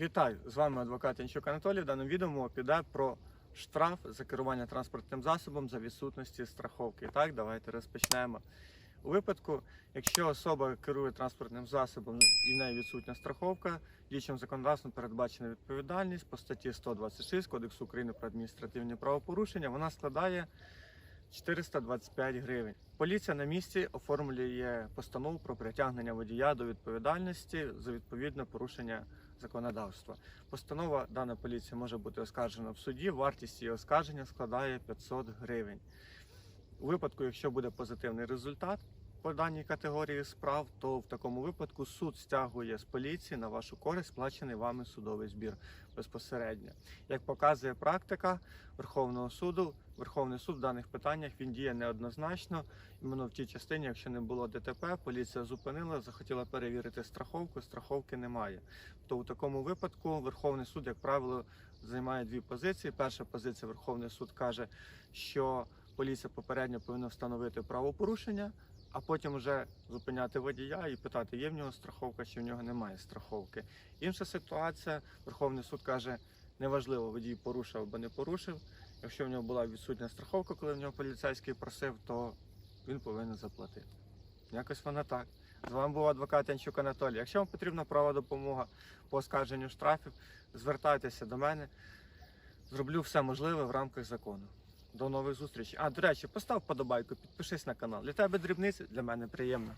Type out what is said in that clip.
Вітаю! З вами адвокат Янчук Анатолій. В даному відео мова піде про штраф за керування транспортним засобом за відсутності страховки. Так, давайте розпочнемо. У випадку, якщо особа керує транспортним засобом і в неї відсутня страховка, діючим законодавством передбачена відповідальність по статті 126 Кодексу України про адміністративні правопорушення, вона складає 425 гривень. Поліція на місці оформлює постанову про притягнення водія до відповідальності за відповідне порушення законодавства. Постанова дана поліції може бути оскаржена в суді. Вартість її оскарження складає 500 гривень. У випадку, якщо буде позитивний результат по даній категорії справ, то в такому випадку суд стягує з поліції на вашу користь сплачений вами судовий збір безпосередньо. Як показує практика Верховного суду, Верховний суд в даних питаннях він діє неоднозначно. Іменно в тій частині, якщо не було ДТП, поліція зупинила, захотіла перевірити страховку, страховки немає. То у такому випадку Верховний суд, як правило, займає дві позиції. Перша позиція Верховний суд каже, що поліція попередньо повинна встановити правопорушення, а потім вже зупиняти водія і питати, є в нього страховка чи в нього немає страховки. Інша ситуація, Верховний суд каже, неважливо, водій порушив або не порушив. Якщо в нього була відсутня страховка, коли в нього поліцейський просив, то він повинен заплатити. Якось воно так. З вами був адвокат Янчук Анатолій. Якщо вам потрібна права допомога по оскарженню штрафів, звертайтеся до мене. Зроблю все можливе в рамках закону. До нових зустрічей. А, до речі, постав подобайку, підпишись на канал. Для тебе дрібниці, для мене приємно.